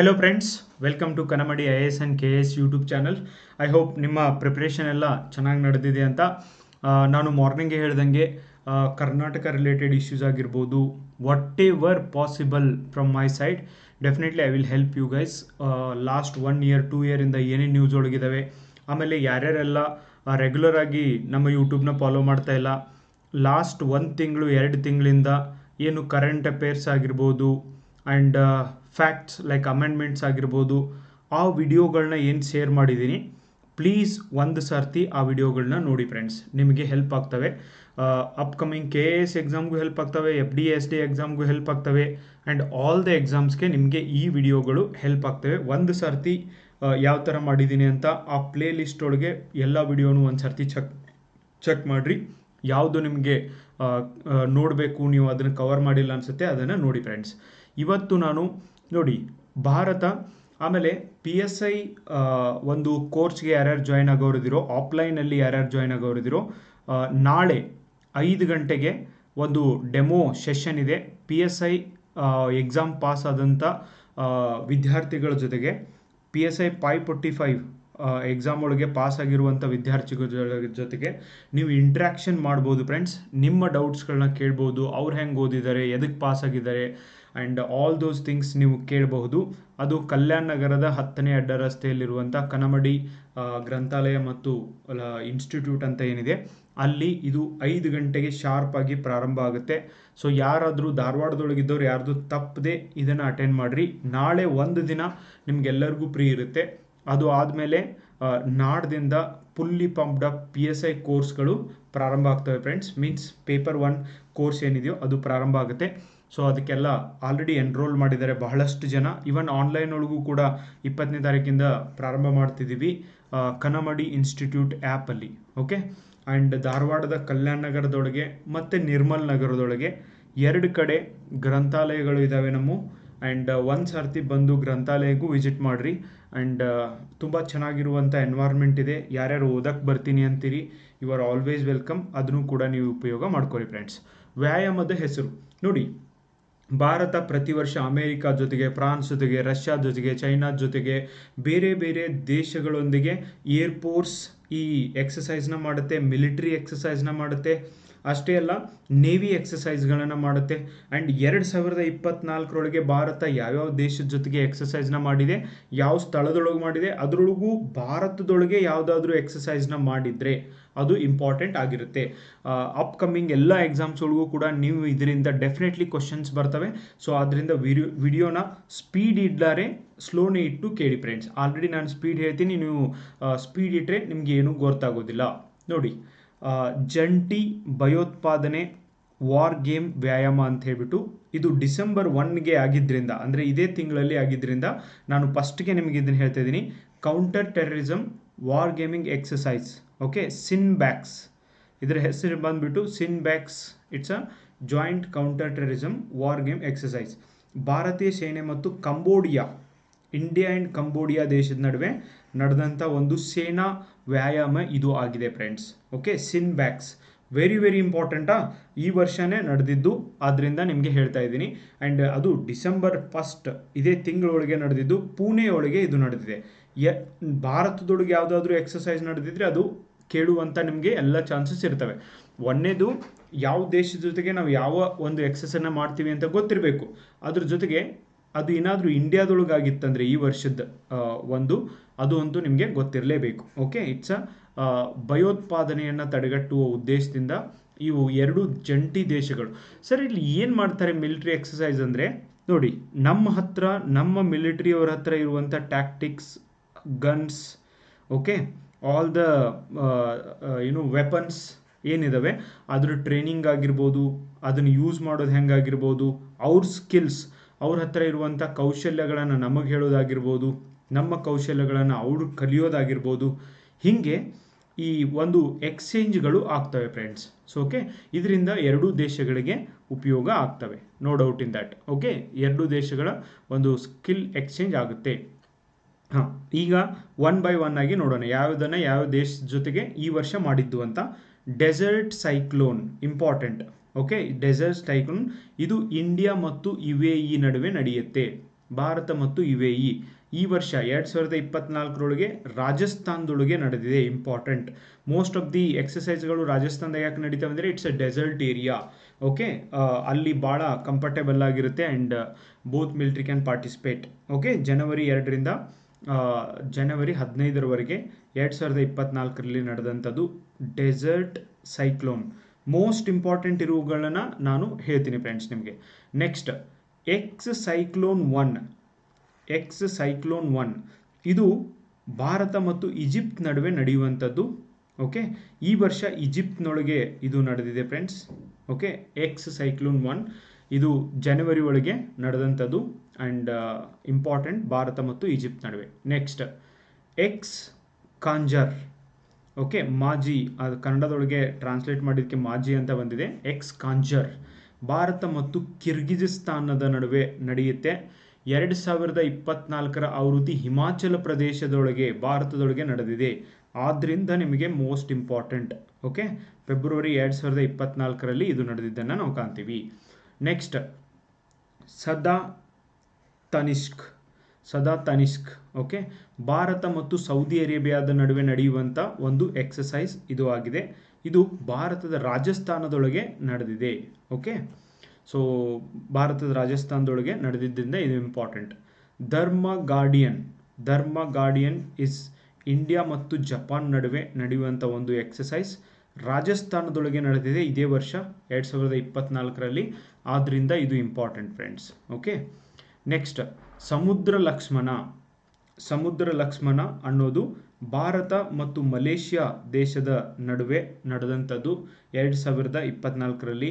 Hello friends welcome to Kanamadi I S and K S YouTube channel I hope ನಿಮ್ಮ preparation ಎಲ್ಲ ಚೆನ್ನಾಗಿ ನಡೆದಿದೆ ಅಂತ. ನಾನು ಮಾರ್ನಿಂಗ್ಗೆ ಹೇಳ್ದಂಗೆ ಕರ್ನಾಟಕ ರಿಲೇಟೆಡ್ ಇಶ್ಯೂಸ್ ಆಗಿರ್ಬೋದು whatever possible from my side definitely I will help you guys last one year two ಇಯರಿಂದ ಏನೇನು ನ್ಯೂಸ್ ಒಳಗಿದ್ದಾವೆ ಆಮೇಲೆ ಯಾರ್ಯಾರೆಲ್ಲ ರೆಗ್ಯುಲರ್ ಆಗಿ ನಮ್ಮ ಯೂಟ್ಯೂಬ್ನ ಫಾಲೋ ಮಾಡ್ತಾ ಇಲ್ಲ. ಲಾಸ್ಟ್ ಒಂದು ತಿಂಗಳು, ಎರಡು ತಿಂಗಳಿಂದ ಏನು ಕರೆಂಟ್ ಅಫೇರ್ಸ್ ಆಗಿರ್ಬೋದು ಆ್ಯಂಡ್ ಫ್ಯಾಕ್ಟ್ಸ್ ಲೈಕ್ ಅಮೆಂಡ್ಮೆಂಟ್ಸ್ ಆಗಿರ್ಬೋದು, ಆ ವಿಡಿಯೋಗಳನ್ನ ಏನು ಶೇರ್ ಮಾಡಿದ್ದೀನಿ ಪ್ಲೀಸ್ ಒಂದು ಸರ್ತಿ ಆ ವಿಡಿಯೋಗಳನ್ನ ನೋಡಿ ಫ್ರೆಂಡ್ಸ್ ನಿಮಗೆ ಹೆಲ್ಪ್ ಆಗ್ತವೆ. ಅಪ್ಕಮಿಂಗ್ ಕೆ ಎ ಎಸ್ ಎಕ್ಸಾಮ್ಗೂ ಹೆಲ್ಪ್ ಆಗ್ತವೆ ಎಫ್ ಡಿ ಎಸ್ ಡಿ ಎಕ್ಸಾಮ್ಗೂ ಹೆಲ್ಪ್ ಆಗ್ತವೆ ಆ್ಯಂಡ್ ಆಲ್ ದ ಎಕ್ಸಾಮ್ಸ್ಗೆ ನಿಮಗೆ ಈ ವಿಡಿಯೋಗಳು ಹೆಲ್ಪ್ ಆಗ್ತವೆ. ಒಂದು ಸರ್ತಿ ಯಾವ ಥರ ಮಾಡಿದ್ದೀನಿ ಅಂತ ಆ ಪ್ಲೇ ಲಿಸ್ಟ್ ಒಳಗೆ ಎಲ್ಲ ವಿಡಿಯೋನು ಒಂದು ಸರ್ತಿ ಚೆಕ್ ಚೆಕ್ ಮಾಡಿರಿ. ಯಾವುದು ನಿಮಗೆ ನೋಡಬೇಕು, ನೀವು ಅದನ್ನು ಕವರ್ ಮಾಡಿಲ್ಲ ಅನಿಸುತ್ತೆ, ಅದನ್ನು ನೋಡಿ ಫ್ರೆಂಡ್ಸ್ ಇವತ್ತು ನಾನು ನೋಡಿ ಭಾರತ ಆಮೇಲೆ ಪಿ ಎಸ್ ಐ ಒಂದು ಕೋರ್ಸ್ಗೆ ಯಾರ್ಯಾರು ಜಾಯ್ನ್ ಆಗೋರಿದಿರೋ ಆಫ್ಲೈನಲ್ಲಿ ಯಾರ್ಯಾರು ಜಾಯ್ನ್ ಆಗೋರಿದಿರೋ ಆ, ನಾಳೆ ಐದು ಗಂಟೆಗೆ ಒಂದು ಡೆಮೋ ಸೆಷನ್ ಇದೆ. P S I exam pass ಆದಂಥ ವಿದ್ಯಾರ್ಥಿಗಳ ಜೊತೆಗೆ P S I five forty five exam ಒಳಗೆ ಪಾಸ್ ಆಗಿರುವಂಥ ವಿದ್ಯಾರ್ಥಿಗಳ ಜೊತೆಗೆ ನೀವು ಇಂಟ್ರ್ಯಾಕ್ಷನ್ ಮಾಡ್ಬೋದು ಫ್ರೆಂಡ್ಸ್ ನಿಮ್ಮ ಡೌಟ್ಸ್ಗಳನ್ನ ಕೇಳ್ಬೋದು. ಅವ್ರು ಹೆಂಗೆ ಓದಿದ್ದಾರೆ ಎದಕ್ಕೆ ಪಾಸ್ ಆಗಿದ್ದಾರೆ ಆ್ಯಂಡ್ ಆಲ್ ದೋಸ್ ಥಿಂಗ್ಸ್ ನೀವು ಕೇಳಬಹುದು. ಅದು ಕಲ್ಯಾಣ ನಗರದ ಹತ್ತನೇ ಅಡ್ಡ ರಸ್ತೆಯಲ್ಲಿರುವಂಥ ಕನಮಡಿ ಗ್ರಂಥಾಲಯ ಮತ್ತು ಇನ್ಸ್ಟಿಟ್ಯೂಟ್ ಅಂತ ಏನಿದೆ. ಅಲ್ಲಿ ಇದು ಐದು ಗಂಟೆಗೆ ಶಾರ್ಪ್ ಆಗಿ ಪ್ರಾರಂಭ ಆಗುತ್ತೆ. ಸೊ ಯಾರಾದರೂ ಧಾರವಾಡದೊಳಗಿದ್ದವ್ರು ಯಾರ್ದು ತಪ್ಪದೆ ಇದನ್ನು ಅಟೆಂಡ್ ಮಾಡಿರಿ. ನಾಳೆ ಒಂದು ದಿನ ನಿಮ್ಗೆಲ್ಲರಿಗೂ ಫ್ರೀ ಇರುತ್ತೆ. ಅದು ಆದಮೇಲೆ ನಾಡ್ದಿಂದ fully pumped up P S I ಕೋರ್ಸ್ಗಳು ಪ್ರಾರಂಭ ಆಗ್ತವೆ friends means paper one course ಏನಿದೆಯೋ ಅದು ಪ್ರಾರಂಭ ಆಗುತ್ತೆ. ಸೊ ಅದಕ್ಕೆಲ್ಲ ಆಲ್ರೆಡಿ ಎನ್ರೋಲ್ ಮಾಡಿದ್ದಾರೆ ಬಹಳಷ್ಟು ಜನ. ಇವನ್ ಆನ್ಲೈನ್ ಒಳಗೂ ಕೂಡ ಇಪ್ಪತ್ತನೇ ತಾರೀಕಿಂದ ಪ್ರಾರಂಭ ಮಾಡ್ತಿದ್ದೀವಿ ಕನಮಡಿ ಇನ್ಸ್ಟಿಟ್ಯೂಟ್ ಆ್ಯಪಲ್ಲಿ ಓಕೆ ಆ್ಯಂಡ್ ಧಾರವಾಡದ ಕಲ್ಯಾಣ ನಗರದೊಳಗೆ ಮತ್ತು ನಿರ್ಮಲ್ ನಗರದೊಳಗೆ ಎರಡು ಕಡೆ ಗ್ರಂಥಾಲಯಗಳು ಇದ್ದಾವೆ ನಮ್ಮ. ಆ್ಯಂಡ್ ಒಂದು ಸರ್ತಿ ಬಂದು ಗ್ರಂಥಾಲಯಕ್ಕೂ ವಿಸಿಟ್ ಮಾಡಿರಿ. ಆ್ಯಂಡ್ ತುಂಬ ಚೆನ್ನಾಗಿರುವಂಥ ಎನ್ವೈರ್ಮೆಂಟ್ ಇದೆ. ಯಾರ್ಯಾರು ಓದಕ್ಕೆ ಬರ್ತೀನಿ ಅಂತೀರಿ ಯು ಆರ್ ಆಲ್ವೇಸ್ ವೆಲ್ಕಮ್ ಅದನ್ನು ಕೂಡ ನೀವು ಉಪಯೋಗ ಮಾಡ್ಕೊರಿ ಫ್ರೆಂಡ್ಸ್ ವ್ಯಾಯಾಮದ ಹೆಸರು. ನೋಡಿ ಭಾರತ ಪ್ರತಿ ವರ್ಷ ಅಮೇರಿಕಾ ಜೊತೆಗೆ ಫ್ರಾನ್ಸ್ ಜೊತೆಗೆ ರಷ್ಯಾ ಜೊತೆಗೆ ಚೈನಾ ಜೊತೆಗೆ ಬೇರೆ ಬೇರೆ ದೇಶಗಳೊಂದಿಗೆ ಏರ್ಫೋರ್ಸ್ ಈ ಎಕ್ಸಸೈಸ್ನ ಮಾಡುತ್ತೆ, ಮಿಲಿಟ್ರಿ ಎಕ್ಸಸೈಸ್ನ ಮಾಡುತ್ತೆ. ಅಷ್ಟೇ ಅಲ್ಲ, ನೇವಿ ಎಕ್ಸಸೈಸ್ಗಳನ್ನು ಮಾಡುತ್ತೆ. ಆ್ಯಂಡ್ ಎರಡು ಸಾವಿರದ ಇಪ್ಪತ್ನಾಲ್ಕರೊಳಗೆ ಭಾರತ ಯಾವ್ಯಾವ ದೇಶದ ಜೊತೆಗೆ ಎಕ್ಸಸೈಸ್ನ ಮಾಡಿದೆ, ಯಾವ ಸ್ಥಳದೊಳಗೆ ಮಾಡಿದೆ, ಅದರೊಳಗೂ ಭಾರತದೊಳಗೆ ಯಾವುದಾದ್ರೂ ಎಕ್ಸಸೈಸ್ನ ಮಾಡಿದರೆ ಅದು ಇಂಪಾರ್ಟೆಂಟ್ ಆಗಿರುತ್ತೆ. ಅಪ್ಕಮಿಂಗ್ ಎಲ್ಲ ಎಕ್ಸಾಮ್ಸ್ ಒಳಗೂ ಕೂಡ ನೀವು ಇದರಿಂದ ಡೆಫಿನೆಟ್ಲಿ ಕ್ವಶನ್ಸ್ ಬರ್ತವೆ. ಸೊ ಅದರಿಂದ ವಿಡಿಯೋ ವಿಡಿಯೋನ ಸ್ಪೀಡ್ ಇಡ್ಲಾರೆ ಸ್ಲೋನೇ ಇಟ್ಟು ಕೇಳಿ ಫ್ರೆಂಡ್ಸ್ ಆಲ್ರೆಡಿ ನಾನು ಸ್ಪೀಡ್ ಹೇಳ್ತೀನಿ, ನೀವು ಸ್ಪೀಡ್ ಇಟ್ಟರೆ ನಿಮಗೆ ಏನೂ ಗೊತ್ತಾಗೋದಿಲ್ಲ. ನೋಡಿ ಜಂಟಿ ಭಯೋತ್ಪಾದನೆ ವಾರ್ ಗೇಮ್ ವ್ಯಾಯಾಮ ಅಂತ ಹೇಳ್ಬಿಟ್ಟು ಇದು ಡಿಸೆಂಬರ್ ಒನ್ಗೆ ಆಗಿದ್ದರಿಂದ ಅಂದರೆ ಇದೇ ತಿಂಗಳಲ್ಲಿ ಆಗಿದ್ದರಿಂದ ನಾನು ಫಸ್ಟ್ಗೆ ನಿಮಗೆ ಇದನ್ನು ಹೇಳ್ತಾ ಇದ್ದೀನಿ. Counter terrorism war gaming exercise okay SINBAX ಇದರ ಹೆಸರು ಬಂದುಬಿಟ್ಟು SINBAX it's a joint counter terrorism war game exercise ಭಾರತೀಯ ಸೇನೆ ಮತ್ತು ಕಂಬೋಡಿಯಾ, ಇಂಡಿಯಾ ಆ್ಯಂಡ್ ಕಂಬೋಡಿಯಾ ದೇಶದ ನಡುವೆ ನಡೆದಂಥ ಒಂದು ಸೇನಾ ವ್ಯಾಯಾಮ ಇದು ಆಗಿದೆ friends okay SINBAX very very ಇಂಪಾರ್ಟೆಂಟಾ ಈ ವರ್ಷನೇ ನಡೆದಿದ್ದು ಆದ್ದರಿಂದ ನಿಮಗೆ ಹೇಳ್ತಾ ಇದ್ದೀನಿ. ಆ್ಯಂಡ್ ಅದು ಡಿಸೆಂಬರ್ ಫಸ್ಟ್ ಇದೇ ತಿಂಗಳೊಳಗೆ ನಡೆದಿದ್ದು, ಪುಣೆಯೊಳಗೆ ಇದು ನಡೆದಿದೆ. ಯ, ಭಾರತದೊಳಗೆ ಯಾವುದಾದ್ರೂ ಎಕ್ಸಸೈಸ್ ನಡೆದಿದ್ರೆ ಅದು ಕೇಳುವಂಥ ನಿಮಗೆ ಎಲ್ಲ ಚಾನ್ಸಸ್ ಇರ್ತವೆ. ಒಂದನೇದು ಯಾವ ದೇಶದ ಜೊತೆಗೆ ನಾವು ಯಾವ ಒಂದು ಎಕ್ಸಸನ್ನು ಮಾಡ್ತೀವಿ ಅಂತ ಗೊತ್ತಿರಬೇಕು. ಅದ್ರ ಜೊತೆಗೆ ಅದು ಏನಾದರೂ ಇಂಡಿಯಾದೊಳಗಾಗಿತ್ತಂದರೆ ಈ ವರ್ಷದ ಒಂದು, ಅದು ಅಂತೂ ನಿಮಗೆ ಗೊತ್ತಿರಲೇಬೇಕು. ಓಕೆ ಇಟ್ಸ್ ಅ ಭಯೋತ್ಪಾದನೆಯನ್ನು ತಡೆಗಟ್ಟುವ ಉದ್ದೇಶದಿಂದ ಇವು ಎರಡು ಜಂಟಿ ದೇಶಗಳು. ಸರ್, ಇಲ್ಲಿ ಏನು ಮಾಡ್ತಾರೆ ಮಿಲಿಟರಿ ಎಕ್ಸಸೈಸ್ ಅಂದರೆ? ನೋಡಿ, ನಮ್ಮ ಹತ್ರ, ನಮ್ಮ ಮಿಲಿಟ್ರಿಯವರ ಹತ್ರ ಇರುವಂಥ tactics guns okay all the ಏನು ವೆಪನ್ಸ್ ಏನಿದ್ದಾವೆ ಅದ್ರ ಟ್ರೈನಿಂಗ್ ಆಗಿರ್ಬೋದು, ಅದನ್ನು ಯೂಸ್ ಮಾಡೋದು ಹೆಂಗಾಗಿರ್ಬೋದು, ಅವ್ರ ಸ್ಕಿಲ್ಸ್ ಅವ್ರ ಹತ್ರ ಇರುವಂಥ ಕೌಶಲ್ಯಗಳನ್ನು ನಮಗೆ ಹೇಳೋದಾಗಿರ್ಬೋದು, ನಮ್ಮ ಕೌಶಲ್ಯಗಳನ್ನು ಅವರು ಕಲಿಯೋದಾಗಿರ್ಬೋದು, ಹೀಗೆ ಈ ಒಂದು ಎಕ್ಸ್ಚೇಂಜ್ಗಳು ಆಗ್ತವೆ ಫ್ರೆಂಡ್ಸ್ ಸೊ ಓಕೆ ಇದರಿಂದ ಎರಡೂ ದೇಶಗಳಿಗೆ ಉಪಯೋಗ ಆಗ್ತವೆ. No doubt in that okay ಎರಡೂ ದೇಶಗಳ ಒಂದು ಸ್ಕಿಲ್ ಎಕ್ಸ್ಚೇಂಜ್ ಆಗುತ್ತೆ. ಹಾಂ, ಈಗ ಒನ್ ಬೈ ಒನ್ ಆಗಿ ನೋಡೋಣ. ಯಾವುದನ್ನು ಯಾವ ದೇಶ ಜೊತೆಗೆ ಈ ವರ್ಷ ಮಾಡಿದ್ದು ಅಂತ. Desert cyclone important okay desert cyclone ಇದು ಇಂಡಿಯಾ ಮತ್ತು ಯು ಎ ಇ ನಡುವೆ ನಡೆಯುತ್ತೆ. ಭಾರತ ಮತ್ತು ಯು ಎ ಇ ಈ ವರ್ಷ ಎರಡು ಸಾವಿರದ ಇಪ್ಪತ್ನಾಲ್ಕರೊಳಗೆ ರಾಜಸ್ಥಾನದೊಳಗೆ ನಡೆದಿದೆ ಇಂಪಾರ್ಟೆಂಟ್ ಮೋಸ್ಟ್ ಆಫ್ ದಿ ಎಕ್ಸಸೈಸ್ಗಳು ರಾಜಸ್ಥಾನದಾಗ ಯಾಕೆ ನಡೀತಾವೆ ಅಂದರೆ it's a desert area okay ಅಲ್ಲಿ ಭಾಳ ಕಂಫರ್ಟೇಬಲ್ ಆಗಿರುತ್ತೆ and both military can participate okay ಜನವರಿ ಎರಡರಿಂದ ಜನವರಿ ಹದಿನೈದರವರೆಗೆ ಎರಡು ಸಾವಿರದ ಇಪ್ಪತ್ನಾಲ್ಕರಲ್ಲಿ ನಡೆದಂಥದ್ದು ಡೆಸರ್ಟ್ ಸೈಕ್ಲೋನ್. ಮೋಸ್ಟ್ ಇಂಪಾರ್ಟೆಂಟ್ ಇರುವುಗಳನ್ನು ನಾನು ಹೇಳ್ತೀನಿ ಫ್ರೆಂಡ್ಸ್ ನಿಮಗೆ. Next, ex cyclone one. Ex cyclone one. ಇದು ಭಾರತ ಮತ್ತು ಈಜಿಪ್ಟ್ ನಡುವೆ ನಡೆಯುವಂಥದ್ದು, ಓಕೆ? ಈ ವರ್ಷ ಈಜಿಪ್ಟ್ನೊಳಗೆ ಇದು ನಡೆದಿದೆ friends, okay? Ex cyclone one. ಇದು ಜನವರಿ ಒಳಗೆ ನಡೆದಂಥದ್ದು ಆ್ಯಂಡ್ ಇಂಪಾರ್ಟೆಂಟ್ ಭಾರತ ಮತ್ತು ಈಜಿಪ್ಟ್ ನಡುವೆ. ನೆಕ್ಸ್ಟ್ ಎಕ್ಸ್ ಕಾಂಜರ್ ಓಕೆ ಮಾಜಿ, ಅದು ಕನ್ನಡದೊಳಗೆ ಟ್ರಾನ್ಸ್ಲೇಟ್ ಮಾಡಿದ್ದಕ್ಕೆ ಮಾಜಿ ಅಂತ ಬಂದಿದೆ. ಎಕ್ಸ್ ಕಾಂಜರ್ ಭಾರತ ಮತ್ತು ಕಿರ್ಗಿಜಿಸ್ತಾನದ ನಡುವೆ ನಡೆಯುತ್ತೆ. ಎರಡು ಸಾವಿರದ ಇಪ್ಪತ್ನಾಲ್ಕರ ಆವೃತ್ತಿ ಹಿಮಾಚಲ ಪ್ರದೇಶದೊಳಗೆ, ಭಾರತದೊಳಗೆ ನಡೆದಿದೆ. ಆದ್ದರಿಂದ ನಿಮಗೆ ಮೋಸ್ಟ್ ಇಂಪಾರ್ಟೆಂಟ್ ಓಕೆ ಫೆಬ್ರವರಿ ಎರಡು ಸಾವಿರದ ಇಪ್ಪತ್ನಾಲ್ಕರಲ್ಲಿ ಇದು ನಡೆದಿದ್ದನ್ನು ನಾವು ಕಾಣ್ತೀವಿ. ನೆಕ್ಸ್ಟ್ ಸದಾ ತನಿಷ್ಕ್ ಸದಾ ತನಿಷ್ಕ್ ಓಕೆ ಭಾರತ ಮತ್ತು ಸೌದಿ ಅರೇಬಿಯಾದ ನಡುವೆ ನಡೆಯುವಂಥ ಒಂದು ಎಕ್ಸಸೈಸ್ ಇದು ಆಗಿದೆ. ಇದು ಭಾರತದ ರಾಜಸ್ಥಾನದೊಳಗೆ ನಡೆದಿದೆ ಓಕೆ ಸೊ ಭಾರತದ ರಾಜಸ್ಥಾನದೊಳಗೆ ನಡೆದಿದ್ದರಿಂದ ಇದು important Dharma guardian Dharma guardian is India ಮತ್ತು ಜಪಾನ್ ನಡುವೆ ನಡೆಯುವಂಥ ಒಂದು ಎಕ್ಸಸೈಸ್ ರಾಜಸ್ಥಾನದೊಳಗೆ ನಡೆದಿದೆ ಇದೇ ವರ್ಷ, ಎರಡು ಸಾವಿರದ ಇಪ್ಪತ್ನಾಲ್ಕರಲ್ಲಿ. ಆದ್ದರಿಂದ ಇದು ಇಂಪಾರ್ಟೆಂಟ್ ಫ್ರೆಂಡ್ಸ್ ಓಕೆ ನೆಕ್ಸ್ಟ್ ಸಮುದ್ರ ಲಕ್ಷ್ಮಣ. ಸಮುದ್ರ ಲಕ್ಷ್ಮಣ ಅನ್ನೋದು ಭಾರತ ಮತ್ತು ಮಲೇಷ್ಯಾ ದೇಶದ ನಡುವೆ ನಡೆದಂಥದ್ದು ಎರಡು ಸಾವಿರದ ಇಪ್ಪತ್ನಾಲ್ಕರಲ್ಲಿ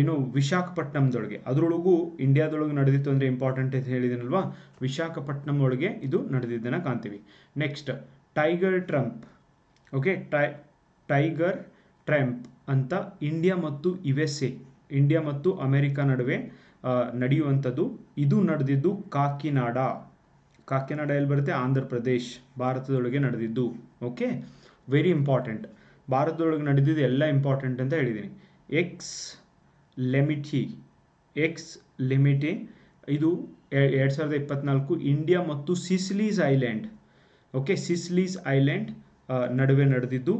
ಏನು, ವಿಶಾಖಪಟ್ಟಣಂದೊಳಗೆ. ಅದರೊಳಗೂ ಇಂಡಿಯಾದೊಳಗೆ ನಡೆದಿತ್ತು ಅಂದರೆ ಇಂಪಾರ್ಟೆಂಟ್ ಅಂತ ಹೇಳಿದ್ದೀನಲ್ವಾ ವಿಶಾಖಪಟ್ಟಣಂ ಒಳಗೆ ಇದು ನಡೆದಿದ್ದನ್ನು ಕಾಣ್ತೀವಿ. Next Tiger Triumph okay tie Tiger Triumph ಅಂತ ಇಂಡಿಯಾ ಮತ್ತು ಯು ಎಸ್ ಎ ಇಂಡಿಯಾ ಮತ್ತು ಅಮೆರಿಕ ನಡುವೆ ನಡೆಯುವಂಥದ್ದು. ಇದು ನಡೆದಿದ್ದು ಕಾಕಿನಾಡ. ಕಾಕಿನಾಡ ಎಲ್ಲಿ ಬರುತ್ತೆ? ಆಂಧ್ರ ಪ್ರದೇಶ್, ಭಾರತದೊಳಗೆ ನಡೆದಿದ್ದು. ಓಕೆ? ವೆರಿ ಇಂಪಾರ್ಟೆಂಟ್ ಭಾರತದೊಳಗೆ ನಡೆದಿದ್ದು ಎಲ್ಲ ಇಂಪಾರ್ಟೆಂಟ್ ಅಂತ ಹೇಳಿದ್ದೀನಿ. ಎಕ್ಸ್ ಲೆಮಿಟಿ ಎಕ್ಸ್ ಲಿಮಿಟಿ ಇದು ಎರಡು ಸಾವಿರದ ಇಪ್ಪತ್ನಾಲ್ಕು ಇಂಡಿಯಾ ಮತ್ತು Seychelles island. Okay? Seychelles island ನಡುವೆ ನಡೆದಿದ್ದು.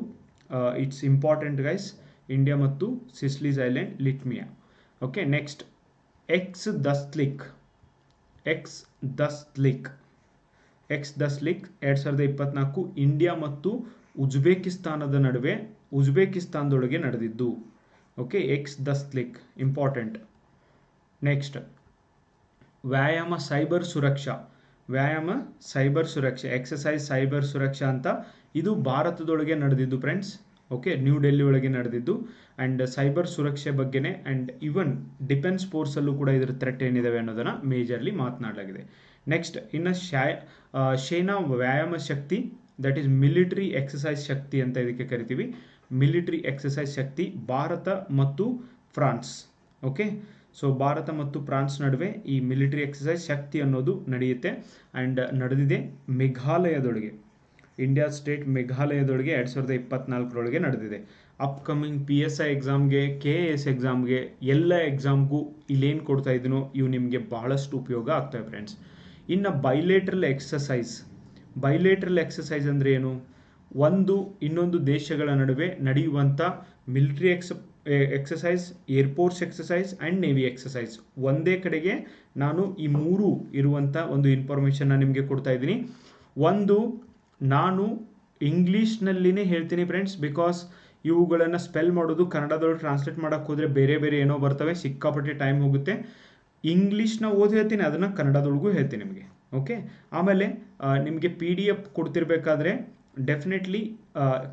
ಇಟ್ಸ್ ಇಂಪಾರ್ಟೆಂಟ್ ಗೈಸ್ ಇಂಡಿಯಾ ಮತ್ತು Seychelles island ಲಿಟ್ಮಿಯಾ okay next ex Dustlik ex Dustlik ex Dustlik ಎರಡು ಸಾವಿರದ ಇಪ್ಪತ್ನಾಲ್ಕು ಇಂಡಿಯಾ ಮತ್ತು ಉಜ್ಬೇಕಿಸ್ತಾನದ ನಡುವೆ ಉಜ್ಬೇಕಿಸ್ತಾನದೊಳಗೆ ನಡೆದಿದ್ದು. Okay ex Dustlik important next ವ್ಯಾಯಾಮ ಸೈಬರ್ ಸುರಕ್ಷಾ. ವ್ಯಾಯಾಮ ಸೈಬರ್ ಸುರಕ್ಷೆ ಎಕ್ಸಸೈಸ್ ಸೈಬರ್ ಸುರಕ್ಷಾ ಅಂತ ಇದು ಭಾರತದೊಳಗೆ ನಡೆದಿದ್ದು ಫ್ರೆಂಡ್ಸ್ ಓಕೆ ನ್ಯೂ ಡೆಲ್ಲಿ ಒಳಗೆ ನಡೆದಿದ್ದು. ಆ್ಯಂಡ್ ಸೈಬರ್ ಸುರಕ್ಷೆ ಬಗ್ಗೆನೇ ಆ್ಯಂಡ್ ಇವನ್ ಡಿಫೆನ್ಸ್ ಫೋರ್ಸಲ್ಲೂ ಕೂಡ ಇದರ ಥ್ರೆಟ್ ಏನಿದಾವೆ ಅನ್ನೋದನ್ನು ಮೇಜರ್ಲಿ ಮಾತನಾಡಲಾಗಿದೆ. ನೆಕ್ಸ್ಟ್ ಇನ್ನು ಶೇನಾ ಸೇನಾ ವ್ಯಾಯಾಮ Shakti that is military exercise Shakti ಅಂತ ಇದಕ್ಕೆ ಕರಿತೀವಿ. ಮಿಲಿಟರಿ ಎಕ್ಸಸೈಸ್ ಶಕ್ತಿ ಭಾರತ ಮತ್ತು ಫ್ರಾನ್ಸ್. ಓಕೆ ಸೊ ಭಾರತ ಮತ್ತು ಫ್ರಾನ್ಸ್ ನಡುವೆ ಈ ಮಿಲಿಟರಿ ಎಕ್ಸಸೈಸ್ ಶಕ್ತಿ ಅನ್ನೋದು ನಡೆಯುತ್ತೆ. ಆ್ಯಂಡ್ ನಡೆದಿದೆ ಮೇಘಾಲಯದೊಳಗೆ. ಇಂಡಿಯಾ ಸ್ಟೇಟ್ ಮೇಘಾಲಯದೊಳಗೆ ಎರಡು ಸಾವಿರದ ಇಪ್ಪತ್ನಾಲ್ಕರೊಳಗೆ ನಡೆದಿದೆ. ಅಪ್ಕಮಿಂಗ್ ಪಿ ಎಸ್ ಐ ಎಕ್ಸಾಮ್ಗೆ ಕೆ ಎ ಎಸ್ ಎಕ್ಸಾಮ್ಗೆ ಎಲ್ಲ ಎಕ್ಸಾಮ್ಗೂ ಇಲ್ಲೇನು ಕೊಡ್ತಾ ಇದ್ದೀನೋ ಇವು ನಿಮಗೆ ಬಹಳಷ್ಟು ಉಪಯೋಗ ಆಗ್ತವೆ ಫ್ರೆಂಡ್ಸ್ ಇನ್ನು ಬೈಲೇಟ್ರಲ್ ಎಕ್ಸಸೈಸ್ ಬೈಲೇಟ್ರಲ್ ಎಕ್ಸಸೈಸ್ ಅಂದರೆ ಏನು? ಒಂದು, ಇನ್ನೊಂದು ದೇಶಗಳ ನಡುವೆ ನಡೆಯುವಂಥ military ex exercise air force exercise and navy exercise ಒಂದೇ ಕಡೆಗೆ ನಾನು ಈ ಮೂರು ಇರುವಂಥ ಒಂದು ಇನ್ಫಾರ್ಮೇಷನ್ನ ನಿಮಗೆ ಕೊಡ್ತಾ ಇದ್ದೀನಿ. ಒಂದು ನಾನು ಇಂಗ್ಲೀಷ್ನಲ್ಲಿನೇ ಹೇಳ್ತೀನಿ ಫ್ರೆಂಡ್ಸ್ ಬಿಕಾಸ್ ಇವುಗಳನ್ನು ಸ್ಪೆಲ್ ಮಾಡೋದು ಕನ್ನಡದೊಳಗೆ ಟ್ರಾನ್ಸ್ಲೇಟ್ ಮಾಡೋಕ್ಕೆ ಹೋದರೆ ಬೇರೆ ಬೇರೆ ಏನೋ ಬರ್ತವೆ, ಸಿಕ್ಕಾಪಟ್ಟೆ ಟೈಮ್ ಹೋಗುತ್ತೆ. ಇಂಗ್ಲೀಷ್ನ ಓದಿ ಹೇಳ್ತೀನಿ, ಅದನ್ನು ಕನ್ನಡದೊಳಗೂ ಹೇಳ್ತೀನಿ ನಿಮಗೆ ಓಕೆ ಆಮೇಲೆ ನಿಮಗೆ ಪಿ ಡಿ ಎಫ್ ಕೊಡ್ತಿರ್ಬೇಕಾದ್ರೆ ಡೆಫಿನೆಟ್ಲಿ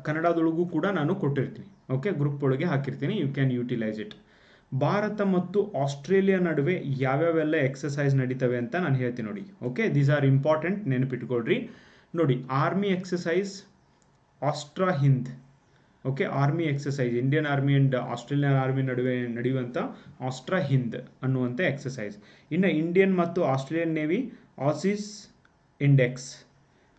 ಕನ್ನಡದೊಳಗೂ ಕೂಡ ನಾನು ಕೊಟ್ಟಿರ್ತೀನಿ ಓಕೆ ಗ್ರೂಪ್ ಒಳಗೆ ಹಾಕಿರ್ತೀನಿ ಯು ಕ್ಯಾನ್ ಯೂಟಿಲೈಸ್ ಇಟ್ ಭಾರತ ಮತ್ತು ಆಸ್ಟ್ರೇಲಿಯಾ ನಡುವೆ ಯಾವ್ಯಾವೆಲ್ಲ ಎಕ್ಸಸೈಸ್ ನಡೀತವೆ ಅಂತ ನಾನು ಹೇಳ್ತೀನಿ ನೋಡಿ ಓಕೆ ದೀಸ್ ಆರ್ ಇಂಪಾರ್ಟೆಂಟ್ ನೆನಪಿಟ್ಕೊಳ್ರಿ. ನೋಡಿ army exercise AustraHind okay army exercise Indian army and Australian army ನಡುವೆ ನಡೆಯುವಂಥ ಆಸ್ಟ್ರಾ ಹಿಂದ್ ಅನ್ನುವಂಥ ಎಕ್ಸಸೈಸ್ ಇನ್ನು ಇಂಡಿಯನ್ ಮತ್ತು Australian navy AUSINDEX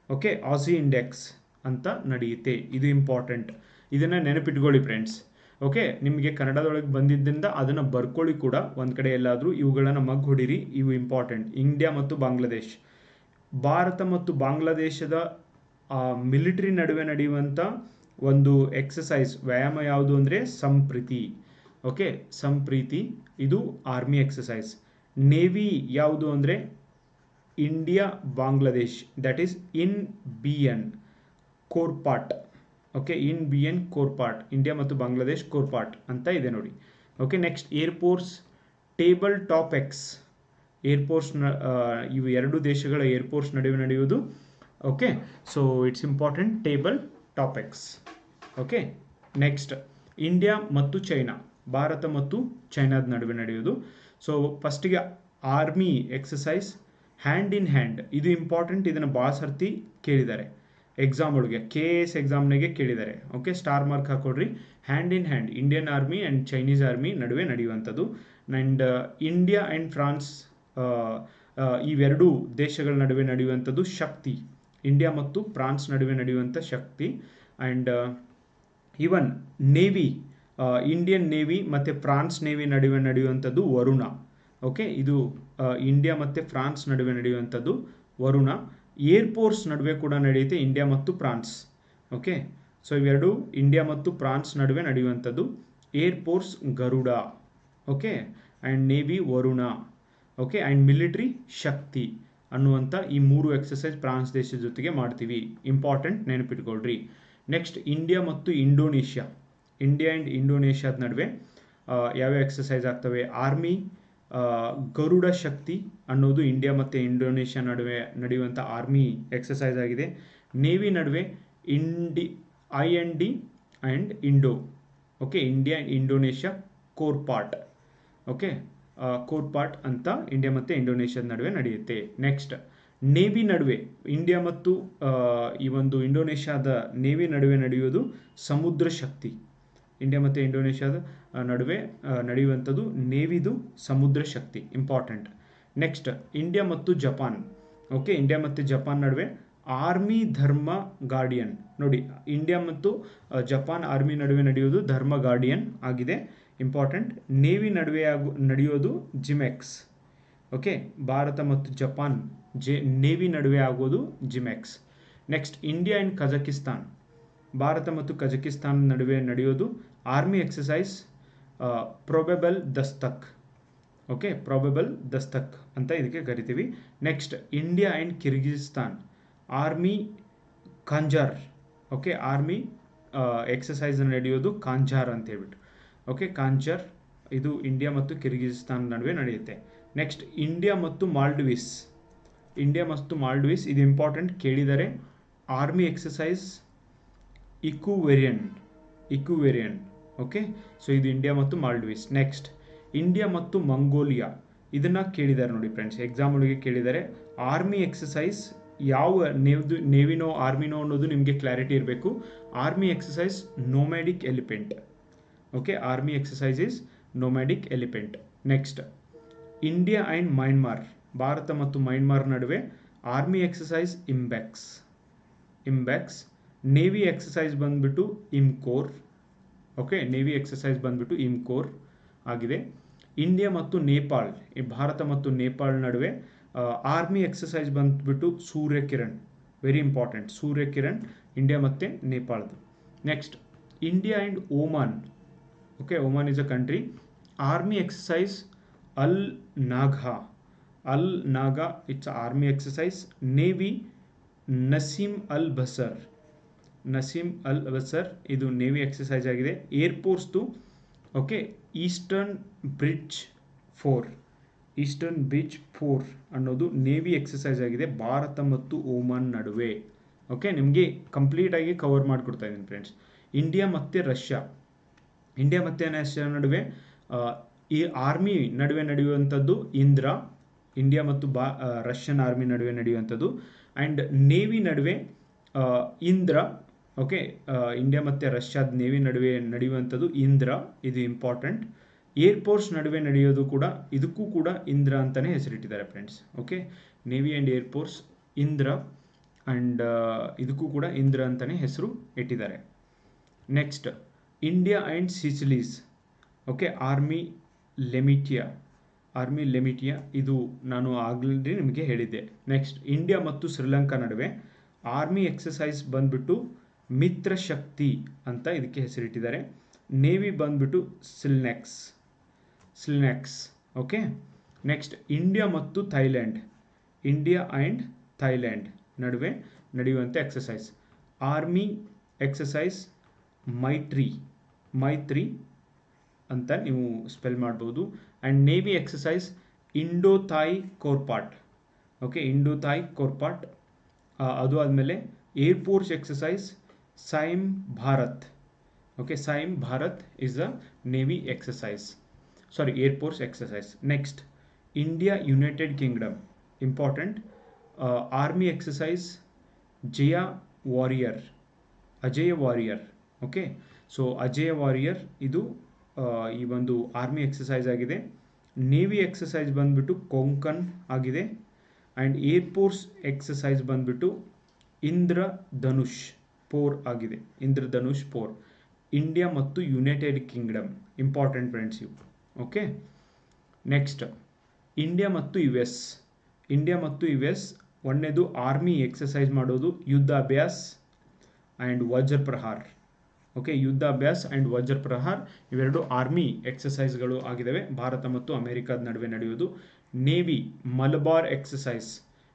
okay AUSINDEX ಅಂತ ನಡೆಯುತ್ತೆ. ಇದು ಇಂಪಾರ್ಟೆಂಟ್ ಇದನ್ನು ನೆನಪಿಟ್ಕೊಳ್ಳಿ ಫ್ರೆಂಡ್ಸ್ ಓಕೆ ನಿಮಗೆ ಕನ್ನಡದೊಳಗೆ ಬಂದಿದ್ದರಿಂದ ಅದನ್ನು ಬರ್ಕೊಳ್ಳಿ ಕೂಡ. ಒಂದು ಕಡೆ ಎಲ್ಲಾದರೂ ಇವುಗಳನ್ನು ಮಗ್ ಹೊಡಿರಿ, ಇವು ಇಂಪಾರ್ಟೆಂಟ್ ಇಂಡಿಯಾ ಮತ್ತು ಬಾಂಗ್ಲಾದೇಶ್ ಭಾರತ ಮತ್ತು ಬಾಂಗ್ಲಾದೇಶದ ಮಿಲಿಟರಿ ನಡುವೆ ನಡೆಯುವಂಥ ಒಂದು ಎಕ್ಸಸೈಸ್ ವ್ಯಾಯಾಮ ಯಾವುದು ಅಂದರೆ ಸಂಪ್ರೀತಿ. ಓಕೆ ಸಂಪ್ರೀತಿ, ಇದು ಆರ್ಮಿ ಎಕ್ಸಸೈಸ್ ನೇವಿ ಯಾವುದು ಅಂದರೆ India Bangladesh that is IN B N CORPAT okay IN B N CORPAT India ಮತ್ತು ಬಾಂಗ್ಲಾದೇಶ್ ಕೋರ್ಪಾಟ್ ಅಂತ ಇದೆ ನೋಡಿ. Okay next air force table top ex air force ಇವು ಎರಡು ದೇಶಗಳ ಏರ್ಪೋರ್ಟ್ಸ್ ನಡುವೆ ನಡೆಯುವುದು. Okay so it's important table topics okay next India ಮತ್ತು ಚೈನಾ ಭಾರತ ಮತ್ತು ಚೈನಾದ ನಡುವೆ ನಡೆಯುವುದು. ಸೊ ಫಸ್ಟಿಗೆ army exercise hand in hand ಇದು ಇಂಪಾರ್ಟೆಂಟ್ ಇದನ್ನು ಭಾಳ ಸರ್ತಿ ಕೇಳಿದ್ದಾರೆ. ಎಕ್ಸಾಮ್ ಒಳಗೆ ಕೆ ಎ ಎಸ್ ಎಕ್ಸಾಮ್ನಾಗೆ ಕೇಳಿದ್ದಾರೆ. Okay star mark ಹಾಕೊಡ್ರಿ. Hand in hand Indian army and Chinese army ನಡುವೆ ನಡೆಯುವಂಥದ್ದು. ಆ್ಯಂಡ್ ಇಂಡಿಯಾ ಆ್ಯಂಡ್ ಫ್ರಾನ್ಸ್ ಇವೆರಡೂ ದೇಶಗಳ ನಡುವೆ ನಡೆಯುವಂಥದ್ದು ಶಕ್ತಿ. ಇಂಡಿಯಾ ಮತ್ತು ಫ್ರಾನ್ಸ್ ನಡುವೆ ನಡೆಯುವಂಥ Shakti. And even navy Indian navy ಮತ್ತು ಫ್ರಾನ್ಸ್ ನೇವಿ ನಡುವೆ ನಡೆಯುವಂಥದ್ದು ವರುಣ. ಓಕೆ, ಇದು ಇಂಡಿಯಾ ಮತ್ತು ಫ್ರಾನ್ಸ್ ನಡುವೆ ನಡೆಯುವಂಥದ್ದು ವರುಣ. ಏರ್ಫೋರ್ಸ್ ನಡುವೆ ಕೂಡ ನಡೆಯುತ್ತೆ ಇಂಡಿಯಾ ಮತ್ತು ಫ್ರಾನ್ಸ್. ಓಕೆ, ಸೊ ಇವೆರಡು ಇಂಡಿಯಾ ಮತ್ತು ಫ್ರಾನ್ಸ್ ನಡುವೆ ನಡೆಯುವಂಥದ್ದು. Air force Garuda. Okay and navy Varuna. Okay and military Shakti ಅನ್ನುವಂಥ ಈ ಮೂರು ಎಕ್ಸಸೈಸ್ ಫ್ರಾನ್ಸ್ ದೇಶದ ಜೊತೆಗೆ ಮಾಡ್ತೀವಿ. ಇಂಪಾರ್ಟೆಂಟ್ ನೆನಪಿಟ್ಕೊಳ್ರಿ. ನೆಕ್ಸ್ಟ್ ಇಂಡಿಯಾ ಮತ್ತು ಇಂಡೋನೇಷ್ಯಾ ಇಂಡಿಯಾ ಆ್ಯಂಡ್ ಇಂಡೋನೇಷ್ಯಾದ ನಡುವೆ ಯಾವ್ಯಾವ ಎಕ್ಸಸೈಸ್ ಆಗ್ತವೆ? ಆರ್ಮಿ ಗರುಡ ಶಕ್ತಿ ಅನ್ನೋದು ಇಂಡಿಯಾ ಮತ್ತು ಇಂಡೋನೇಷ್ಯಾ ನಡುವೆ ನಡೆಯುವಂಥ ಆರ್ಮಿ ಎಕ್ಸಸೈಸ್ ಆಗಿದೆ. ನೇವಿ ನಡುವೆ Indi I N D and Indo okay India and Indonesia CORPAT okay CORPAT ಅಂತ ಇಂಡಿಯಾ ಮತ್ತು ಇಂಡೋನೇಷ್ಯಾದ ನಡುವೆ ನಡೆಯುತ್ತೆ. ನೆಕ್ಸ್ಟ್ ನೇವಿ ನಡುವೆ. ಇಂಡಿಯಾ ಮತ್ತು ಈ ಒಂದು ಇಂಡೋನೇಷ್ಯಾದ ನೇವಿ ನಡುವೆ ನಡೆಯುವುದು ಸಮುದ್ರ ಶಕ್ತಿ. ಇಂಡಿಯಾ ಮತ್ತು ಇಂಡೋನೇಷ್ಯಾದ ನಡುವೆ ನಡೆಯುವಂಥದ್ದು ನೇವಿದು Samudra Shakti. Important next India ಮತ್ತು ಜಪಾನ್ ಓಕೆ ಇಂಡಿಯಾ ಮತ್ತು ಜಪಾನ್ ನಡುವೆ ಆರ್ಮಿ ಧರ್ಮ ಗಾರ್ಡಿಯನ್ ನೋಡಿ ಇಂಡಿಯಾ ಮತ್ತು ಜಪಾನ್ ಆರ್ಮಿ ನಡುವೆ ನಡೆಯುವುದು ಧರ್ಮ ಗಾರ್ಡಿಯನ್ ಆಗಿದೆ. ಇಂಪಾರ್ಟೆಂಟ್ ನೇವಿ ನಡುವೆ ನಡೆಯೋದು ಜಿಮೆಕ್ಸ್ ಓಕೆ ಭಾರತ ಮತ್ತು ಜಪಾನ್ ಜೆ ನೇವಿ ನಡುವೆ ಆಗೋದು JIMEX next India and Kazakhstan Bharat ಮತ್ತು ಕಜಕಿಸ್ತಾನ್ ನಡುವೆ ನಡೆಯೋದು army exercise Prabal Dostyk. Okay Prabal Dostyk ಅಂತ ಇದಕ್ಕೆ ಕರಿತೀವಿ. Next India and Kyrgyzstan army Khanjar okay army exercise ನಡೆಯೋದು ಕಾಂಜಾರ್ ಅಂತ ಹೇಳ್ಬಿಟ್ಟು. ಓಕೆ ಕಾಂಚರ್ ಇದು ಇಂಡಿಯಾ ಮತ್ತು ಕಿರ್ಗಿಸ್ತಾನ್ ನಡುವೆ ನಡೆಯುತ್ತೆ. ನೆಕ್ಸ್ಟ್ ಇಂಡಿಯಾ ಮತ್ತು ಮಾಲ್ಡೀವ್ಸ್ ಇಂಡಿಯಾ ಮತ್ತು ಮಾಲ್ಡೀವ್ಸ್ ಇದು ಇಂಪಾರ್ಟೆಂಟ್ ಕೇಳಿದರೆ army exercise Ekuverin Ekuverin okay so ಇದು ಇಂಡಿಯಾ ಮತ್ತು ಮಾಲ್ಡೀವ್ಸ್ ನೆಕ್ಸ್ಟ್ ಇಂಡಿಯಾ ಮತ್ತು ಮಂಗೋಲಿಯಾ ಇದನ್ನು ಕೇಳಿದ್ದಾರೆ ನೋಡಿ ಫ್ರೆಂಡ್ಸ್ ಎಕ್ಸಾಮ್ ಒಳಗೆ ಕೇಳಿದ್ದಾರೆ ಆರ್ಮಿ ಎಕ್ಸಸೈಸ್ ಯಾವ ನೇವ್ದು ನೇವಿನೋ ಆರ್ಮಿನೋ ಅನ್ನೋದು ನಿಮಗೆ ಕ್ಲಾರಿಟಿ ಇರಬೇಕು. Army exercise nomadic elephant okay army exercise is nomadic elephant next India and Myanmar Bharat ಮತ್ತು ಮೈನ್ಮಾರ್ ನಡುವೆ army exercise IMBEX IMBEX navy exercise ಬಂದ್ಬಿಟ್ಟು ಇಮ್ಕೋರ್ ಓಕೆ ನೇವಿ ಎಕ್ಸಸೈಸ್ ಬಂದ್ಬಿಟ್ಟು ಇಮ್ಕೋರ್ ಆಗಿದೆ ಇಂಡಿಯಾ ಮತ್ತು ನೇಪಾಳ್ ಭಾರತ ಮತ್ತು ನೇಪಾಳ್ ನಡುವೆ ಆರ್ಮಿ ಎಕ್ಸಸೈಸ್ ಬಂದ್ಬಿಟ್ಟು Surya Kiran very important Surya Kiran India ಮತ್ತು ನೇಪಾಳದು next India and Oman okay Oman is a country army exercise Al Najah Al Najah it's army exercise navy Naseem Al Bahr Naseem Al Bahr ಇದು navy exercise ಆಗಿದೆ. ಏರ್ಫೋರ್ಸ್ದು okay Eastern Bridge four Eastern Bridge four ಅನ್ನೋದು navy exercise ಆಗಿದೆ. ಭಾರತ ಮತ್ತು Oman ನಡುವೆ. Okay ನಿಮಗೆ ಕಂಪ್ಲೀಟಾಗಿ cover ಮಾಡಿಕೊಡ್ತಾ ಇದ್ದೀನಿ ಫ್ರೆಂಡ್ಸ್ ಇಂಡಿಯಾ ಮತ್ತು ರಷ್ಯಾ ಇಂಡಿಯಾ ಮತ್ತು ರಷ್ಯಾ ನಡುವೆ ಈ ಆರ್ಮಿ ನಡುವೆ ನಡೆಯುವಂಥದ್ದು ಇಂದ್ರ, ಇಂಡಿಯಾ ಮತ್ತು ಬಾ ರಷ್ಯನ್ ಆರ್ಮಿ ನಡುವೆ ನಡೆಯುವಂಥದ್ದು. ಆ್ಯಂಡ್ ನೇವಿ ನಡುವೆ ಇಂದ್ರ, ಓಕೆ ಇಂಡಿಯಾ ಮತ್ತು ರಷ್ಯಾದ ನೇವಿ ನಡುವೆ ನಡೆಯುವಂಥದ್ದು ಇಂದ್ರ, ಇದು ಇಂಪಾರ್ಟೆಂಟ್. ಏರ್ಫೋರ್ಸ್ ನಡುವೆ ನಡೆಯೋದು ಕೂಡ, ಇದಕ್ಕೂ ಕೂಡ ಇಂದ್ರ ಅಂತಲೇ ಹೆಸರಿಟ್ಟಿದ್ದಾರೆ friends, okay. Navy and air force Indra and ಇದಕ್ಕೂ ಕೂಡ ಇಂದ್ರ ಅಂತಲೇ ಹೆಸರು ಇಟ್ಟಿದ್ದಾರೆ. Next India and Seychelles okay army Lamitiye army Lamitiye ಇದು ನಾನು ಆಗಲೇ ನಿಮಗೆ ಹೇಳಿದ್ದೆ. ನೆಕ್ಸ್ಟ್ ಇಂಡಿಯಾ ಮತ್ತು ಶ್ರೀಲಂಕಾ ನಡುವೆ ಆರ್ಮಿ ಎಕ್ಸಸೈಸ್ ಬಂದ್ಬಿಟ್ಟು ಮಿತ್ರ ಶಕ್ತಿ ಅಂತ ಇದಕ್ಕೆ ಹೆಸರಿಟ್ಟಿದ್ದಾರೆ. ನೇವಿ ಬಂದ್ಬಿಟ್ಟು SLINEX SLINEX okay next India ಮತ್ತು ಥೈಲ್ಯಾಂಡ್ ಇಂಡಿಯಾ ಆ್ಯಂಡ್ ಥೈಲ್ಯಾಂಡ್ ನಡುವೆ ನಡೆಯುವಂಥ ಎಕ್ಸಸೈಸ್ ಆರ್ಮಿ ಎಕ್ಸಸೈಸ್ ಮೈತ್ರಿ ಮೈತ್ರಿ ಅಂತ ನೀವು ಸ್ಪೆಲ್ ಮಾಡ್ಬೋದು. And navy exercise Indo Thai CORPAT okay Indo Thai CORPAT ಅದು ಆದಮೇಲೆ air force exercise Siam Bharat okay Siam Bharat is a navy exercise sorry air force exercise next India United Kingdom important army exercise Jaya warrior Ajaya warrior okay so Ajeya warrior ಇದು ಈ ಒಂದು army exercise ಆಗಿದೆ. Navy exercise ಬಂದ್ಬಿಟ್ಟು ಕೊಂಕನ್ ಆಗಿದೆ. And air force exercise ಬಂದ್ಬಿಟ್ಟು Indra Dhanush four ಆಗಿದೆ. Indra Dhanush four India ಮತ್ತು United Kingdom important friends ಇವು ಓಕೆ ನೆಕ್ಸ್ಟ್ ಇಂಡಿಯಾ ಮತ್ತು ಯು ಎಸ್ ಇಂಡಿಯಾ ಮತ್ತು ಯು ಎಸ್ ಒಂದನೇದು ಆರ್ಮಿ ಎಕ್ಸಸೈಸ್ ಮಾಡೋದು ಯುದ್ಧ ಅಭ್ಯಾಸ್ ಆ್ಯಂಡ್ ವಜ್ರ ಪ್ರಹಾರ್ ಓಕೆ ಯುದ್ಧಾಭ್ಯಾಸ್ ಆ್ಯಂಡ್ ವಜ್ರ ಪ್ರಹಾರ್ ಇವೆರಡು ಆರ್ಮಿ ಎಕ್ಸಸೈಸ್ಗಳು ಆಗಿದ್ದಾವೆ ಭಾರತ ಮತ್ತು ಅಮೆರಿಕದ ನಡುವೆ ನಡೆಯೋದು navy Malabar exercise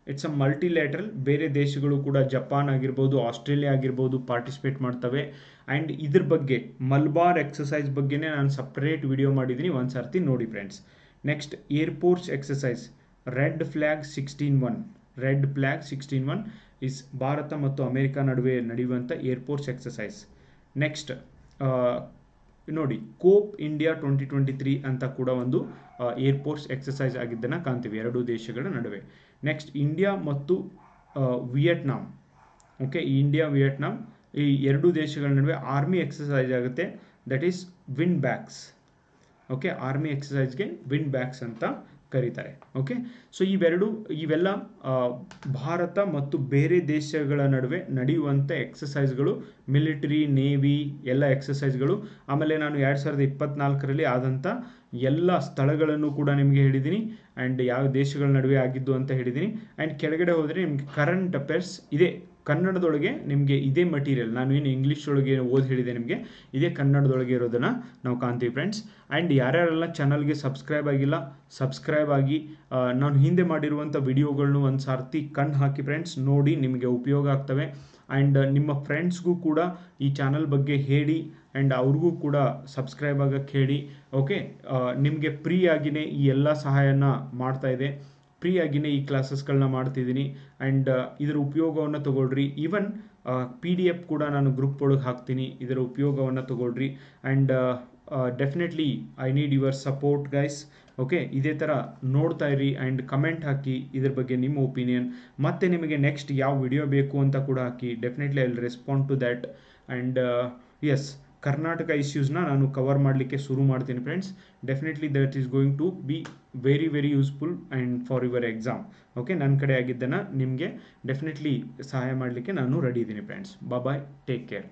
it's a multilateral ಬೇರೆ ದೇಶಗಳು ಕೂಡ ಜಪಾನ್ ಆಗಿರ್ಬೋದು ಆಸ್ಟ್ರೇಲಿಯಾ ಆಗಿರ್ಬೋದು ಪಾರ್ಟಿಸಿಪೇಟ್ ಮಾಡ್ತವೆ. ಆ್ಯಂಡ್ ಇದ್ರ ಬಗ್ಗೆ ಮಲ್ಬಾರ್ ಎಕ್ಸಸೈಸ್ ಬಗ್ಗೆನೇ ನಾನು ಸಪ್ರೇಟ್ ವಿಡಿಯೋ ಮಾಡಿದ್ದೀನಿ ಒಂದು ಸರ್ತಿ ನೋಡಿ friends next air force exercise red flag sixteen one red flag sixteen one is Bharat ಮತ್ತು ಅಮೆರಿಕ ನಡುವೆ ನಡೆಯುವಂಥ ಏರ್ಪೋರ್ಟ್ಸ್ ಎಕ್ಸಸೈಸ್ ನೆಕ್ಸ್ಟ್ ನೋಡಿ Cope India twenty twenty three ಅಂತ ಕೂಡ ಒಂದು ಏರ್ಫೋರ್ಸ್ ಎಕ್ಸಸೈಸ್ ಆಗಿದ್ದನ್ನು ಕಾಣ್ತೀವಿ, ಎರಡೂ ದೇಶಗಳ ನಡುವೆ. ನೆಕ್ಸ್ಟ್ ಇಂಡಿಯಾ ಮತ್ತು ವಿಯೆಟ್ನಾಂ ಓಕೆ ಇಂಡಿಯಾ ವಿಯೆಟ್ನಾಂ ಈ ಎರಡೂ ದೇಶಗಳ ನಡುವೆ ಆರ್ಮಿ ಎಕ್ಸಸೈಸ್ ಆಗುತ್ತೆ. That is VINBAX okay army ಎಕ್ಸಸೈಸ್ಗೆ VINBAX ಅಂತ ಕರೀತಾರೆ. ಓಕೆ ಸೊ ಇವೆರಡು, ಇವೆಲ್ಲ ಭಾರತ ಮತ್ತು ಬೇರೆ ದೇಶಗಳ ನಡುವೆ ನಡೆಯುವಂಥ ಎಕ್ಸಸೈಸ್ಗಳು ಮಿಲಿಟರಿ ನೇವಿ ಎಲ್ಲ ಎಕ್ಸಸೈಸ್ಗಳು ಆಮೇಲೆ ನಾನು ಎರಡು ಸಾವಿರದ ಇಪ್ಪತ್ನಾಲ್ಕರಲ್ಲಿ ಆದಂಥ ಎಲ್ಲ ಸ್ಥಳಗಳನ್ನು ಕೂಡ ನಿಮಗೆ ಹೇಳಿದ್ದೀನಿ ಆ್ಯಂಡ್ ಯಾವ ದೇಶಗಳ ನಡುವೆ ಆಗಿದ್ದು ಅಂತ ಹೇಳಿದ್ದೀನಿ ಆ್ಯಂಡ್ ಕೆಳಗಡೆ ಹೋದರೆ ನಿಮಗೆ ಕರೆಂಟ್ ಅಫೇರ್ಸ್ ಇದೆ. ಕನ್ನಡದೊಳಗೆ ನಿಮಗೆ ಇದೇ ಮಟೀರಿಯಲ್ ನಾನು ಏನು ಇಂಗ್ಲೀಷ್ ಒಳಗೆ ಓದಿ ಹೇಳಿದೆ ನಿಮಗೆ, ಇದೇ ಕನ್ನಡದೊಳಗೆ ಇರೋದನ್ನು ನಾವು ಕಾಣ್ತೀವಿ ಫ್ರೆಂಡ್ಸ್ ಆ್ಯಂಡ್ ಯಾರ್ಯಾರೆಲ್ಲ ಚಾನಲ್ಗೆ ಸಬ್ಸ್ಕ್ರೈಬ್ ಆಗಿಲ್ಲ ಸಬ್ಸ್ಕ್ರೈಬ್ ಆಗಿ ನಾನು ಹಿಂದೆ ಮಾಡಿರುವಂಥ ವಿಡಿಯೋಗಳನ್ನು ಒಂದು ಸಾರ್ತಿ ಕಣ್ಣು ಹಾಕಿ ಫ್ರೆಂಡ್ಸ್ ನೋಡಿ ನಿಮಗೆ ಉಪಯೋಗ ಆಗ್ತವೆ. ಆ್ಯಂಡ್ ನಿಮ್ಮ ಫ್ರೆಂಡ್ಸ್ಗೂ ಕೂಡ ಈ ಚಾನಲ್ ಬಗ್ಗೆ ಹೇಳಿ ಆ್ಯಂಡ್ ಅವ್ರಿಗೂ ಕೂಡ ಸಬ್ಸ್ಕ್ರೈಬ್ ಆಗಕ್ಕೆ ಹೇಳಿ ಓಕೆ ನಿಮಗೆ ಫ್ರೀ ಆಗಿನೇ ಈ ಎಲ್ಲ ಸಹಾಯನ ಮಾಡ್ತಾ ಇದೆ. ಫ್ರೀ ಆಗಿನೇ ಈ ಕ್ಲಾಸಸ್ಗಳನ್ನ ಮಾಡ್ತಿದ್ದೀನಿ. ಆ್ಯಂಡ್ ಇದರ ಉಪಯೋಗವನ್ನು ತಗೊಳ್ರಿ. ಈವನ್ ಪಿ ಡಿ ಎಫ್ ಕೂಡ ನಾನು ಗ್ರೂಪ್ ಒಳಗೆ ಹಾಕ್ತೀನಿ. ಇದರ ಉಪಯೋಗವನ್ನು ತಗೊಳ್ರಿ. And definitely I need your support, guys. Okay? ಇದೇ ಥರ ನೋಡ್ತಾ ಇರಿ ಆ್ಯಂಡ್ ಕಮೆಂಟ್ ಹಾಕಿ ಇದ್ರ ಬಗ್ಗೆ ನಿಮ್ಮ ಒಪಿನಿಯನ್. ಮತ್ತು ನಿಮಗೆ ನೆಕ್ಸ್ಟ್ ಯಾವ ವಿಡಿಯೋ ಬೇಕು ಅಂತ ಕೂಡ ಹಾಕಿ definitely I will respond to that. And yes. Karnataka ಇಶ್ಯೂಸ್ನ ನಾನು ಕವರ್ ಮಾಡಲಿಕ್ಕೆ ಶುರು ಮಾಡ್ತೀನಿ friends definitely that is going to be very very useful and for your exam okay ನನ್ನ ಕಡೆ ಆಗಿದ್ದನ್ನು ನಿಮಗೆ ಡೆಫಿನೆಟ್ಲಿ ಸಹಾಯ ಮಾಡಲಿಕ್ಕೆ ನಾನು ರೆಡಿ ಇದ್ದೀನಿ ಫ್ರೆಂಡ್ಸ್ ಬಾಯ್ ಟೇಕ್ ಕೇರ್